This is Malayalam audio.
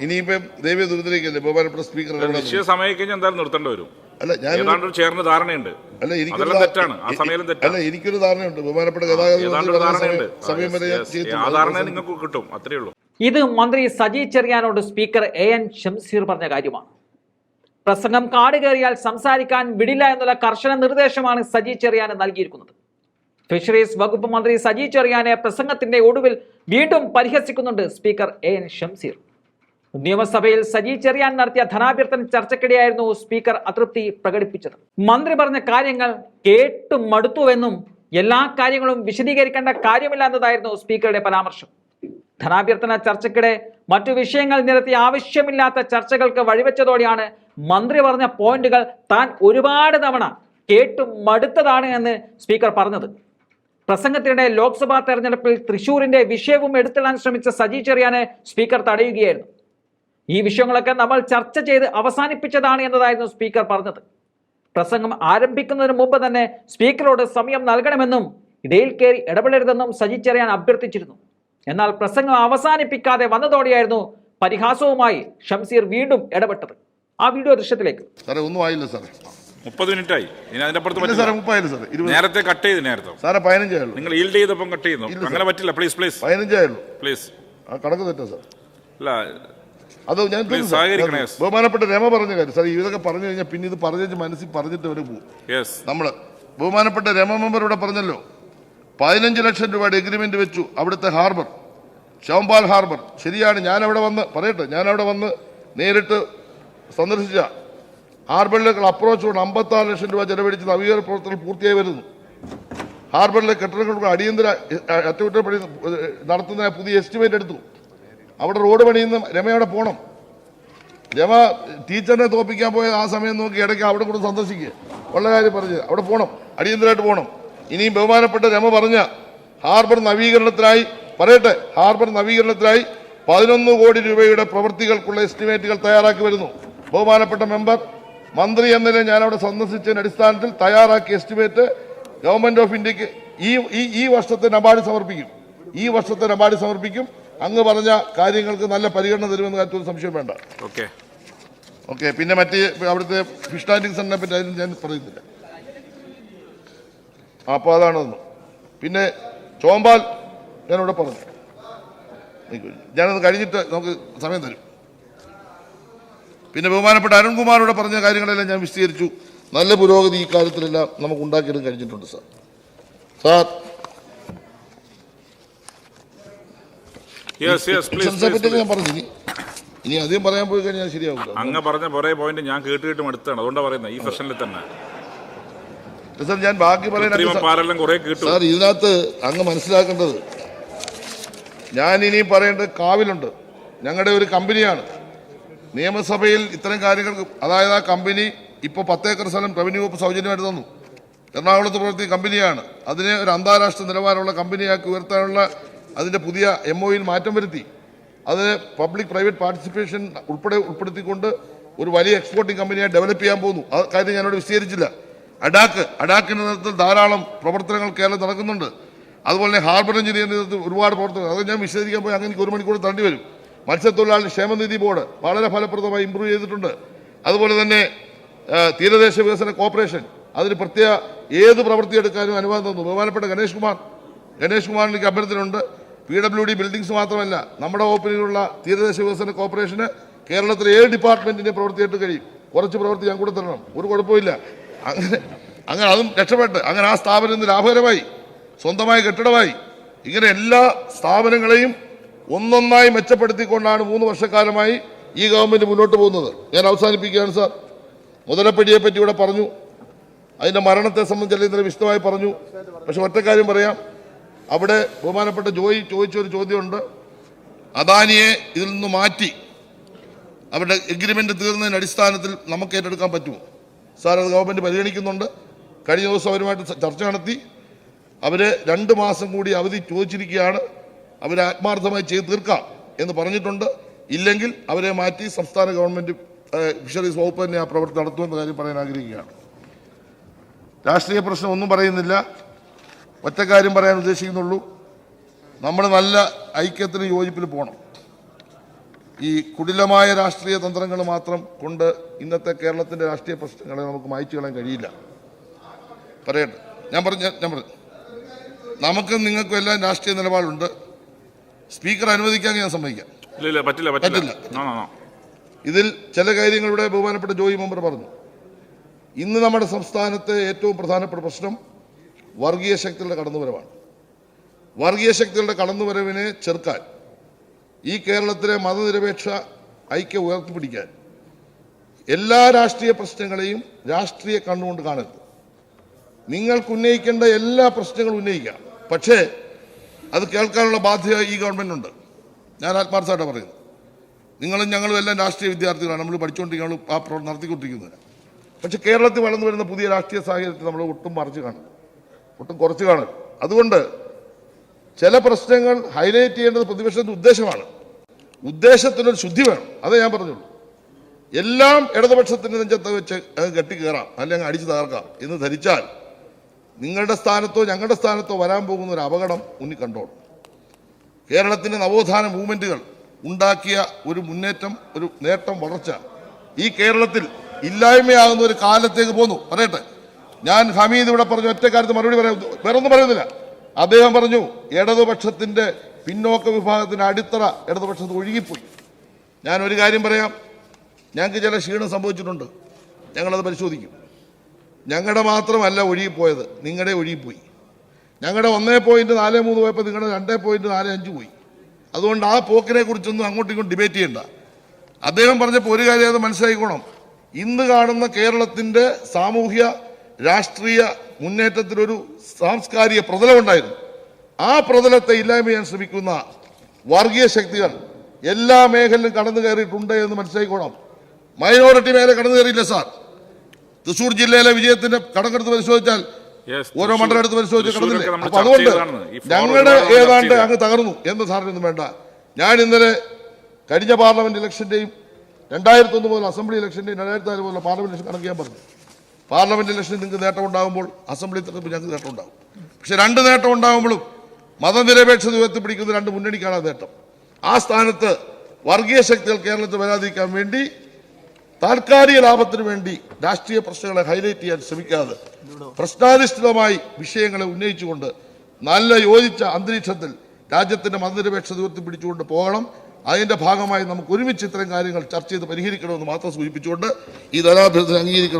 ഇനിയിപ്പം ദേവീയ ദുരിതത്തിലേക്കല്ലേ ബഹുമാനപ്പെട്ട സ്പീക്കർ നിശ്ചയ സമയം കഴിഞ്ഞ് എന്തായാലും നിർത്തേണ്ടി വരും. അല്ല ഞാൻ ചേർന്ന ധാരണയുണ്ട്. അല്ല എനിക്ക് തെറ്റാണ്. ആ സമയം തെറ്റാണ് അല്ല എനിക്കൊരു ധാരണയുണ്ട്. ബഹുമാനപ്പെട്ട ഗതാഗത സമയം- വരെ. ആ ധാരണ നിങ്ങൾക്ക് കിട്ടും. അത്രേ ഉള്ളൂ. ഇത് മന്ത്രി സജി ചെറിയാനോട് സ്പീക്കർ എ എൻ ഷംസീർ പറഞ്ഞ കാര്യമാണ്. പ്രസംഗം കാട് കയറിയാൽ സംസാരിക്കാൻ വിടില്ല എന്നുള്ള കർശന നിർദ്ദേശമാണ് സജി ചെറിയാന് നൽകിയിരിക്കുന്നത്. ഫിഷറീസ് വകുപ്പ് മന്ത്രി സജി ചെറിയാനെ പ്രസംഗത്തിന്റെ ഒടുവിൽ വീണ്ടും പരിഹസിക്കുന്നുണ്ട് സ്പീക്കർ എ എൻ ഷംസീർ നിയമസഭയിൽ സജി ചെറിയാൻ നടത്തിയ ധനാഭ്യർത്ഥന ചർച്ചയ്ക്കിടെയായിരുന്നു സ്പീക്കർ അതൃപ്തി പ്രകടിപ്പിച്ചത്. മന്ത്രി പറഞ്ഞ കാര്യങ്ങൾ കേട്ടു മടുത്തുവെന്നും എല്ലാ കാര്യങ്ങളും വിശദീകരിക്കേണ്ട കാര്യമില്ല എന്നതായിരുന്നു സ്പീക്കറുടെ പരാമർശം. ധനാഭ്യർത്ഥന ചർച്ചയ്ക്കിടെ മറ്റു വിഷയങ്ങൾ നിരത്തി ആവശ്യമില്ലാത്ത ചർച്ചകൾക്ക് വഴിവെച്ചതോടെയാണ് മന്ത്രി പറഞ്ഞ പോയിന്റുകൾ താൻ ഒരുപാട് തവണ കേട്ടു മടുത്തതാണ് എന്ന് സ്പീക്കർ പറഞ്ഞത്. പ്രസംഗത്തിനിടെ ലോക്സഭാ തെരഞ്ഞെടുപ്പിൽ തൃശൂരിന്റെ വിഷയവും എടുത്തിടാൻ ശ്രമിച്ച സജി ചെറിയാനെ സ്പീക്കർ തടയുകയായിരുന്നു. ഈ വിഷയങ്ങളൊക്കെ നമ്മൾ ചർച്ച ചെയ്ത് അവസാനിപ്പിച്ചതാണ് എന്നതായിരുന്നു സ്പീക്കർ പറഞ്ഞത്. പ്രസംഗം ആരംഭിക്കുന്നതിന് മുമ്പ് തന്നെ സ്പീക്കറോട് സമയം നൽകണമെന്നും ഇടയിൽ കയറി ഇടപെടരുതെന്നും സജിച്ചറിയാൻ അഭ്യർത്ഥിച്ചിരുന്നു. എന്നാൽ പ്രസംഗം അവസാനിപ്പിക്കാതെ വന്നതോടെയായിരുന്നു പരിഹാസവുമായി ഷംസീർ വീണ്ടും ഇടപെട്ടത്. ആ വീഡിയോ ദൃശ്യത്തിലേക്ക്. സാറേ ഒന്നും ആയില്ല സാറേ. മുപ്പത് മിനിറ്റ് ആയി ഇനി അതിനപ്പുറത്ത് ഇല്ല സാറേ പറ്റില്ല മുപ്പായില്ല സാറേ. ഇരുപത് നേരത്തെ കട്ട് ചെയ്ത് നേരത്തെ? സാറേ പതിനഞ്ചായുള്ളൂ നിങ്ങൾ ഈൽഡ് ചെയ്തപ്പം കട്ട് ചെയ്യുന്നു. അങ്ങനെ പറ്റില്ല. പ്ലീസ് പ്ലീസ് പതിനഞ്ചായുള്ളൂ പ്ലീസ് ആ കണക്ക് തെറ്റാ സാർ അല്ല അത് ഞാൻ ബഹുമാനപ്പെട്ട രമ പറഞ്ഞ കാര്യം. സാർ ഇതൊക്കെ പറഞ്ഞു കഴിഞ്ഞാൽ പിന്നെ ഇത് പറഞ്ഞു മനസ്സിൽ പറഞ്ഞിട്ട് അവർ പോകും നമ്മൾ ബഹുമാനപ്പെട്ട രമ മെമ്പർ ഇവിടെ പറഞ്ഞല്ലോ. പതിനഞ്ച് ലക്ഷം രൂപയുടെ എഗ്രിമെന്റ് വെച്ചു അവിടുത്തെ ഹാർബർ ഷോംപാൽ ഹാർബർ. ശരിയാണ് ഞാൻ അവിടെ വന്ന് പറയട്ടെ ഞാൻ അവിടെ വന്ന് നേരിട്ട് സന്ദർശിച്ച ഹാർബറിലേക്കുള്ള അപ്രോച്ച് കൊണ്ട് അമ്പത്താറ് ലക്ഷം രൂപ ചെലവഴിച്ച് നവീകരണ പ്രവർത്തനങ്ങൾ പൂർത്തിയായി വരുന്നു. ഹാർബറിലെ കെട്ടിടങ്ങൾക്ക് അടിയന്തര അറ്റകുറ്റപ്പണി നടത്തുന്ന പുതിയ എസ്റ്റിമേറ്റ് എടുത്തു. അവിടെ റോഡ് പണിയുന്ന അവിടെ പോകണം രമ ടീച്ചറിനെ തോപ്പിക്കാൻ പോയ ആ സമയം നോക്കി ഇടയ്ക്ക് അവിടെ കൂടെ സന്ദർശിക്കുക ഉള്ള കാര്യം പറഞ്ഞ്. അവിടെ പോകണം അടിയന്തരമായിട്ട് പോകണം ഇനിയും ബഹുമാനപ്പെട്ട രമ പറഞ്ഞ ഹാർബർ നവീകരണത്തിനായി പറയട്ടെ ഹാർബർ നവീകരണത്തിനായി പതിനൊന്ന് കോടി രൂപയുടെ പ്രവൃത്തികൾക്കുള്ള എസ്റ്റിമേറ്റുകൾ തയ്യാറാക്കി വരുന്നു. ബഹുമാനപ്പെട്ട മെമ്പർ മന്ത്രി എന്ന നിലയിൽ ഞാൻ അവിടെ സന്ദർശിച്ചതിന്റെ അടിസ്ഥാനത്തിൽ തയ്യാറാക്കിയ എസ്റ്റിമേറ്റ് ഗവൺമെന്റ് ഓഫ് ഇന്ത്യയ്ക്ക് ഈ ഈ വർഷത്തെ നബാർഡ് സമർപ്പിക്കും. ഈ വർഷത്തെ നബാർഡ് സമർപ്പിക്കും. അങ്ങ് പറഞ്ഞ കാര്യങ്ങൾക്ക് നല്ല പരിഗണന തരുമെന്ന കാര്യത്തിൽ സംശയം വേണ്ട. ഓക്കെ. ഓക്കെ പിന്നെ മറ്റ് അവിടുത്തെ ഫിഷ് ടാൻഡിങ് സെന്ററിനെ പറ്റി അതിന് ഞാൻ പറയുന്നില്ല. അപ്പോൾ അതാണതെന്ന് പിന്നെ ചോമ്പാൽ ഞാനിവിടെ പറഞ്ഞു. ഞാനത് കഴിഞ്ഞിട്ട് നമുക്ക് സമയം തരും. പിന്നെ ബഹുമാനപ്പെട്ട അരുൺകുമാറോട് പറഞ്ഞ കാര്യങ്ങളെല്ലാം ഞാൻ വിശദീകരിച്ചു. നല്ല പുരോഗതി ഈ കാര്യത്തിലെല്ലാം നമുക്ക് ഉണ്ടാക്കിയെടുക്കാൻ കഴിഞ്ഞിട്ടുണ്ട് സാർ. സാർ ഞാൻ പറഞ്ഞു ഇനി അധികം പറയാൻ പോയി കഴിഞ്ഞാൽ ശരിയാവില്ല അങ്ങ് പറഞ്ഞ കുറേ പോയിന്റ് ഞാൻ കേട്ട് അടുത്താണ്. അതുകൊണ്ടാണ് പറയുന്നത് ഈ സെഷനിൽ തന്നെ. സാർ ഞാൻ ബാക്കി സാർ ഇതിനകത്ത് അങ്ങ് മനസ്സിലാക്കേണ്ടത് ഞാൻ ഇനി പറയേണ്ടത് കാവിലുണ്ട്. ഞങ്ങളുടെ ഒരു കമ്പനിയാണ്. നിയമസഭയിൽ ഇത്തരം കാര്യങ്ങൾ അതായത് ആ കമ്പനി ഇപ്പോൾ പത്തേക്കർ സ്ഥലം റവന്യൂ വകുപ്പ് സൗജന്യമായിട്ട് തന്നു. എറണാകുളത്ത് പ്രവർത്തിക്കുന്ന കമ്പനിയാണ്. അതിനെ ഒരു അന്താരാഷ്ട്ര നിലവാരമുള്ള കമ്പനിയാക്കി ഉയർത്താനുള്ള അതിന്റെ പുതിയ എം ഒയിൽ മാറ്റം വരുത്തി. അത് പബ്ലിക് പ്രൈവറ്റ് പാർട്ടിസിപ്പേഷൻ ഉൾപ്പെടെ ഉൾപ്പെടുത്തിക്കൊണ്ട് ഒരു വലിയ എക്സ്പോർട്ടിംഗ് കമ്പനിയായി ഡെവലപ്പ് ചെയ്യാൻ പോകുന്നു. ആ കാര്യം ഞാനോട് വിശദീകരിച്ചില്ല. അഡാക്ക് അഡാക്കിന്റെ നേതൃത്വത്തിൽ ധാരാളം പ്രവർത്തനങ്ങൾ കേരളം നടക്കുന്നുണ്ട്. അതുപോലെ തന്നെ ഹാർബർ എഞ്ചിനീയറിംഗ് നേതൃത്വത്തിൽ ഒരുപാട് പ്രവർത്തനങ്ങൾ. അത് ഞാൻ വിശദീകരിക്കാൻ പോയി. അങ്ങനെ ഒരു മണിക്കൂർ തണ്ടി വരും. മത്സ്യത്തൊഴിലാളി ക്ഷേമനിധി ബോർഡ് വളരെ ഫലപ്രദമായി ഇമ്പ്രൂവ് ചെയ്തിട്ടുണ്ട്. അതുപോലെ തന്നെ തീരദേശ വികസന കോർപ്പറേഷൻ അതിന് പ്രത്യേക ഏത് പ്രവൃത്തി എടുക്കാനും അനുവാദം തന്നു. ബഹുമാനപ്പെട്ട ഗണേഷ് കുമാർ. ഗണേഷ് കുമാറിലേക്ക് അഭ്യർത്ഥനയുണ്ട്. പി ഡബ്ല്യു ഡി ബിൽഡിംഗ്സ് മാത്രമല്ല നമ്മുടെ വകുപ്പിലുള്ള തീരദേശ വികസന കോർപ്പറേഷന് കേരളത്തിലെ ഏഴ് ഡിപ്പാർട്ട്മെന്റിന്റെ പ്രവൃത്തിയായിട്ട് കഴിയും. കുറച്ച് പ്രവൃത്തി ഞാൻ കൂടെ തരണം. ഒരു കുഴപ്പമില്ല അങ്ങനെ അങ്ങനെ അതും രക്ഷപ്പെട്ട്. അങ്ങനെ ആ സ്ഥാപനം ഇന്ന് ലാഭകരമായി സ്വന്തമായ കെട്ടിടമായി. ഇങ്ങനെ എല്ലാ സ്ഥാപനങ്ങളെയും ഒന്നൊന്നായി മെച്ചപ്പെടുത്തിക്കൊണ്ടാണ് മൂന്ന് വർഷക്കാലമായി ഈ ഗവൺമെന്റ് മുന്നോട്ട് പോകുന്നത്. ഞാൻ അവസാനിപ്പിക്കുകയാണ് സാർ. മുതലപ്പടിയെ പറ്റി ഇവിടെ പറഞ്ഞു. അതിന്റെ മരണത്തെ സംബന്ധിച്ച് ഇന്നലെ വിശദമായി പറഞ്ഞു. പക്ഷെ ഒറ്റക്കാര്യം പറയാം. അവിടെ ബഹുമാനപ്പെട്ട ജോയി ചോദിച്ചൊരു ചോദ്യമുണ്ട്. അദാനിയെ ഇതിൽ നിന്ന് മാറ്റി അവരുടെ എഗ്രിമെന്റ് തീർന്നതിന് അടിസ്ഥാനത്തിൽ നമുക്ക് ഏറ്റെടുക്കാൻ പറ്റുമോ? സാർ അത് ഗവൺമെന്റ് പരിഗണിക്കുന്നുണ്ട്. കഴിഞ്ഞ ദിവസം അവരുമായിട്ട് ചർച്ച നടത്തി. അവർ രണ്ട് മാസം കൂടി അവധി ചോദിച്ചിരിക്കുകയാണ്. അവരെ ആത്മാർത്ഥമായി ചെയ്ത് തീർക്കാം എന്ന് പറഞ്ഞിട്ടുണ്ട്. ഇല്ലെങ്കിൽ അവരെ മാറ്റി സംസ്ഥാന ഗവൺമെന്റ് ഫിഷറീസ് വകുപ്പ് തന്നെ ആ പ്രവൃത്തി നടത്തുമെന്ന കാര്യം പറയാൻ ആഗ്രഹിക്കുകയാണ്. രാഷ്ട്രീയ പ്രശ്നം ഒന്നും പറയുന്നില്ല. ഒറ്റ കാര്യം പറയാൻ ഉദ്ദേശിക്കുന്നുള്ളൂ. നമ്മൾ നല്ല ഐക്യത്തിന് യോജിപ്പിൽ പോകണം ഈ കുടിലമായ രാഷ്ട്രീയ തന്ത്രങ്ങൾ മാത്രം കൊണ്ട് ഇന്നത്തെ കേരളത്തിന്റെ രാഷ്ട്രീയ പ്രശ്നങ്ങളെ നമുക്ക് മായ്ച്ചു കളയാൻ കഴിയില്ല. പറയട്ടെ. ഞാൻ പറഞ്ഞ ഞാൻ പറഞ്ഞു. നമുക്കും നിങ്ങൾക്കും എല്ലാം രാഷ്ട്രീയ നിലപാടുണ്ട്. സ്പീക്കർ അനുവദിക്കാൻ ഞാൻ സമ്മതിക്കാം. പറ്റില്ല പറ്റില്ല. ഇതിൽ ചില കാര്യങ്ങളുടെ ബഹുമാനപ്പെട്ട ജോയി മെമ്പർ പറഞ്ഞു. ഇന്ന് നമ്മുടെ സംസ്ഥാനത്തെ ഏറ്റവും പ്രധാനപ്പെട്ട പ്രശ്നം വർഗീയ ശക്തികളുടെ കടന്നുവരവാണ്. വർഗീയ ശക്തികളുടെ കടന്നുവരവിനെ ചെറുക്കാൻ ഈ കേരളത്തിലെ മതനിരപേക്ഷ ഐക്യം ഉയർത്തിപ്പിടിക്കാൻ എല്ലാ രാഷ്ട്രീയ പ്രശ്നങ്ങളെയും രാഷ്ട്രീയ കണ്ണുകൊണ്ട് കാണരുത്. നിങ്ങൾക്ക് ഉന്നയിക്കേണ്ട എല്ലാ പ്രശ്നങ്ങളും ഉന്നയിക്കാം. പക്ഷേ അത് കേൾക്കാനുള്ള ബാധ്യത ഈ ഗവൺമെന്റുണ്ട് ഞാൻ ആത്മാർത്ഥമായിട്ടാണ് പറയുന്നത്. നിങ്ങളും ഞങ്ങളും എല്ലാം രാഷ്ട്രീയ വിദ്യാർത്ഥികളാണ്. നമ്മൾ പഠിച്ചുകൊണ്ടിരിക്കുന്ന ആ പ്രവർത്തനം നടത്തിക്കൊണ്ടിരിക്കുന്നത് പക്ഷേ കേരളത്തിൽ വളർന്നു വരുന്ന പുതിയ രാഷ്ട്രീയ സാഹചര്യത്തിൽ നമ്മൾ ഒട്ടും മറിച്ച് കാണും ഒട്ടും കുറച്ച് കാണും അതുകൊണ്ട് ചില പ്രശ്നങ്ങൾ ഹൈലൈറ്റ് ചെയ്യേണ്ടത് പ്രതിപക്ഷത്തിന്റെ ഉദ്ദേശമാണ്. ഉദ്ദേശത്തിനൊരു ശുദ്ധി വേണം. അതേ ഞാൻ പറഞ്ഞുള്ളൂ. എല്ലാം ഇടതുപക്ഷത്തിന്റെ നെഞ്ചത്ത് വെച്ച് കെട്ടി കയറാം അല്ലെങ്കിൽ അടിച്ചു തകർക്കാം. എന്ന് ധരിച്ചാൽ നിങ്ങളുടെ സ്ഥാനത്തോ ഞങ്ങളുടെ സ്ഥാനത്തോ വരാൻ പോകുന്ന ഒരു അപകടം മുന്നിൽ കണ്ടോളും കേരളത്തിന്റെ നവോത്ഥാന മൂവ്മെന്റുകൾ ഉണ്ടാക്കിയ ഒരു മുന്നേറ്റം ഒരു നേട്ടം വളർച്ച ഈ കേരളത്തിൽ ഇല്ലായ്മയാകുന്ന ഒരു കാലത്തേക്ക് പോന്നു. പറയട്ടെ. ഞാൻ ഹമീദ് ഇവിടെ പറഞ്ഞു ഒറ്റ കാര്യത്തിൽ മറുപടി പറയാം. വേറൊന്നും പറയുന്നില്ല. അദ്ദേഹം പറഞ്ഞു ഇടതുപക്ഷത്തിന്റെ പിന്നോക്ക വിഭാഗത്തിന്റെ അടിത്തറ ഇടതുപക്ഷത്ത് ഒഴുകിപ്പോയി. ഞാൻ ഒരു കാര്യം പറയാം. ഞങ്ങൾക്ക് ചില ക്ഷീണം സംഭവിച്ചിട്ടുണ്ട്. ഞങ്ങളത് പരിശോധിക്കും. ഞങ്ങളുടെ മാത്രമല്ല ഒഴുകിപ്പോയത്. നിങ്ങളുടെ ഒഴുകിപ്പോയി. ഞങ്ങളുടെ ഒന്നേ പോയിന്റ് നാല് മൂന്ന് പോയപ്പോൾ നിങ്ങളുടെ രണ്ടേ പോയിന്റ് നാല് അഞ്ച് പോയി. അതുകൊണ്ട് ആ പോക്കിനെ കുറിച്ചൊന്നും അങ്ങോട്ടും ഇങ്ങോട്ടും ഡിബേറ്റ് ചെയ്യണ്ട. അദ്ദേഹം പറഞ്ഞപ്പോൾ ഒരു കാര്യം അത് മനസ്സിലാക്കിക്കോണം. ഇന്ന് കാണുന്ന കേരളത്തിന്റെ സാമൂഹ്യ രാഷ്ട്രീയ മുന്നേറ്റത്തിനൊരു സാംസ്കാരിക പ്രതലമുണ്ടായിരുന്നു ആ പ്രതലത്തെ ഇല്ലായ്മ ചെയ്യാൻ ശ്രമിക്കുന്ന വർഗീയ ശക്തികൾ എല്ലാ മേഖലയിലും കടന്നു കയറിയിട്ടുണ്ട് എന്ന് മനസ്സിലാക്കിക്കോണം മൈനോറിറ്റി മേഖല കടന്നു കയറിയില്ല സാർ തൃശൂർ ജില്ലയിലെ വിജയത്തിന്റെ കണക്കെടുത്ത് പരിശോധിച്ചാൽ ഓരോ മണ്ഡലം എടുത്ത് പരിശോധിച്ച് അപ്പൊ അതുകൊണ്ട് ഞങ്ങളുടെ ഏതാണ്ട് അങ്ങ് തകർന്നു എന്ന് സാറിനൊന്നും വേണ്ട. ഞാൻ ഇന്നലെ കഴിഞ്ഞ പാർലമെന്റ് ഇലക്ഷന്റെയും രണ്ടായിരത്തി ഒന്ന് മുതൽ അസംബ്ലി ഇലക്ഷന്റെയും രണ്ടായിരത്തി നാല് മുതൽ പാർലമെന്റ് ഇലക്ഷൻ കണക്ക് ഞാൻ പറഞ്ഞു. പാർലമെന്റ് ഇലക്ഷനിൽ നിങ്ങൾക്ക് നേട്ടം ഉണ്ടാകുമ്പോൾ അസംബ്ലി തെരഞ്ഞെടുപ്പ് ഞങ്ങൾക്ക് നേട്ടം ഉണ്ടാകും പക്ഷെ രണ്ട് നേട്ടം ഉണ്ടാകുമ്പോഴും മതനിരപേക്ഷത ഉയർത്തിപ്പിടിക്കുന്ന രണ്ട് മുന്നണിക്കാണ് ആ നേട്ടം. ആ സ്ഥാനത്ത് വർഗീയ ശക്തികൾ കേരളത്തിൽ വരാതിരിക്കാൻ വേണ്ടി താൽക്കാലിക ലാഭത്തിനു വേണ്ടി രാഷ്ട്രീയ പ്രശ്നങ്ങളെ ഹൈലൈറ്റ് ചെയ്യാൻ ശ്രമിക്കാതെ പ്രശ്നാധിഷ്ഠിതമായി വിഷയങ്ങളെ ഉന്നയിച്ചുകൊണ്ട് നല്ല യോജിച്ച അന്തരീക്ഷത്തിൽ രാജ്യത്തിന്റെ മതനിരപേക്ഷത ഉയർത്തിപ്പിടിച്ചുകൊണ്ട് പോകണം. അതിന്റെ ഭാഗമായി നമുക്ക് ഒരുമിച്ച് ഇത്തരം കാര്യങ്ങൾ ചർച്ച ചെയ്ത് പരിഹരിക്കണമെന്ന് മാത്രം സൂചിപ്പിച്ചുകൊണ്ട് ഈ ധനാഭ്യർത്ഥന അംഗീകരിക്കണം